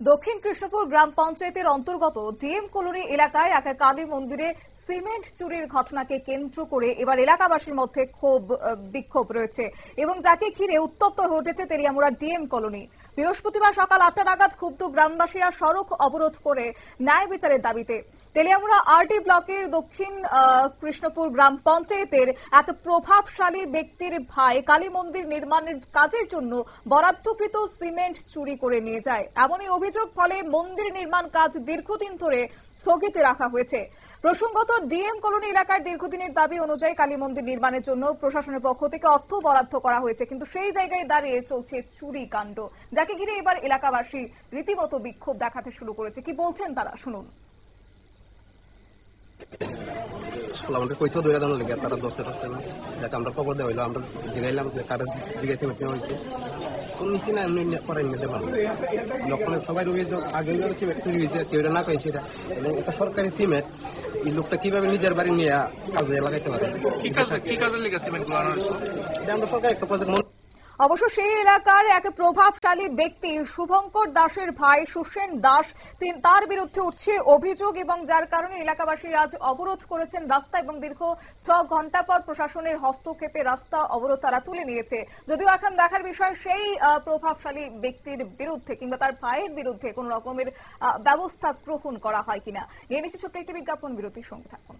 দক্ষিণ কৃষ্ণপুর গ্রাম পঞ্চায়েতের অন্তর্গত ডিএম কলোনি এলাকায় একা কালী মন্দিরে সিমেন্ট চুরির ঘটনাকে কেন্দ্র করে এবার এলাকাবাসীর মধ্যে ক্ষোভ বিক্ষোভ রয়েছে এবং যাকে ঘিরে উত্তপ্ত হয়ে উঠেছে তেরিয়ামুড়া ডিএম কলোনি। বৃহস্পতিবার সকাল আটটা নাগাদ ক্ষুব্ধ গ্রামবাসীরা সড়ক অবরোধ করে ন্যায় বিচারের দাবিতে তেলিয়ামুড়া আরডি ব্লকের দক্ষিণ কৃষ্ণপুর গ্রাম পঞ্চায়েতের এক প্রভাবশালী ব্যক্তির ভাই কালী মন্দির নির্মাণের কাজের জন্য বরাদ্দকৃত সিমেন্ট চুরি করে নিয়ে যায়। এমনই অভিযোগ ফলে মন্দির নির্মাণ কাজ দীর্ঘদিন ধরে স্থগিত রাখা হয়েছে। প্রসঙ্গত, ডিএম কলোনি এলাকার দীর্ঘদিনের দাবি অনুযায়ী কালী মন্দির নির্মাণের জন্য প্রশাসনের পক্ষ থেকে অর্থ বরাদ্দ করা হয়েছে, কিন্তু সেই জায়গায় দাঁড়িয়ে চলছে চুরি কাণ্ড, যাকে ঘিরে এবার এলাকাবাসী রীতিমতো বিক্ষোভ দেখাতে শুরু করেছে। কি বলছেন তারা? শুনুন। আমাদের কইসা দৌড়া দানো লাগে তারা দশটা দশটা না। যাতে আমরা খবর দেওয়া হইল আমরা জিগাইলাম তারা জিগাইছে মিটিং হয়েছে কোন নিচে না এমনি করাই নিতে পারব যখন সবাই অভিযোগ আগে সিমেন্ট চুরি হয়েছে কেউ না কয়েছে এটা এবং এটা সরকারি সিমেন্ট এই লোকটা কীভাবে নিজের বাড়ি নিয়ে কাজে লাগাইতে পারে কি কাজে কি কাজে লেগে সিমেন্টগুলো আনা হয়েছে এটা আমরা সরকার একটা প্রজেক্ট অবশ্য সেই এলাকার এক প্রভাবশালী ব্যক্তি শুভঙ্কর দাসের ভাই সুসেন দাস তার বিরুদ্ধে উঠছে অভিযোগ এবং যার কারণে এলাকাবাসী আজ অবরোধ করেছেন রাস্তা এবং দীর্ঘ ছ ঘণ্টা পর প্রশাসনের হস্তক্ষেপে রাস্তা অবরোধ তারা তুলে নিয়েছে। যদিও এখন দেখার বিষয়, সেই প্রভাবশালী ব্যক্তির বিরুদ্ধে কিংবা তার ভাইয়ের বিরুদ্ধে কোন রকমের ব্যবস্থা গ্রহণ করা হয় কিনা। নিয়ে নিচ্ছে ছোট্ট একটি বিজ্ঞাপন বিরতির সঙ্গে থাকুন।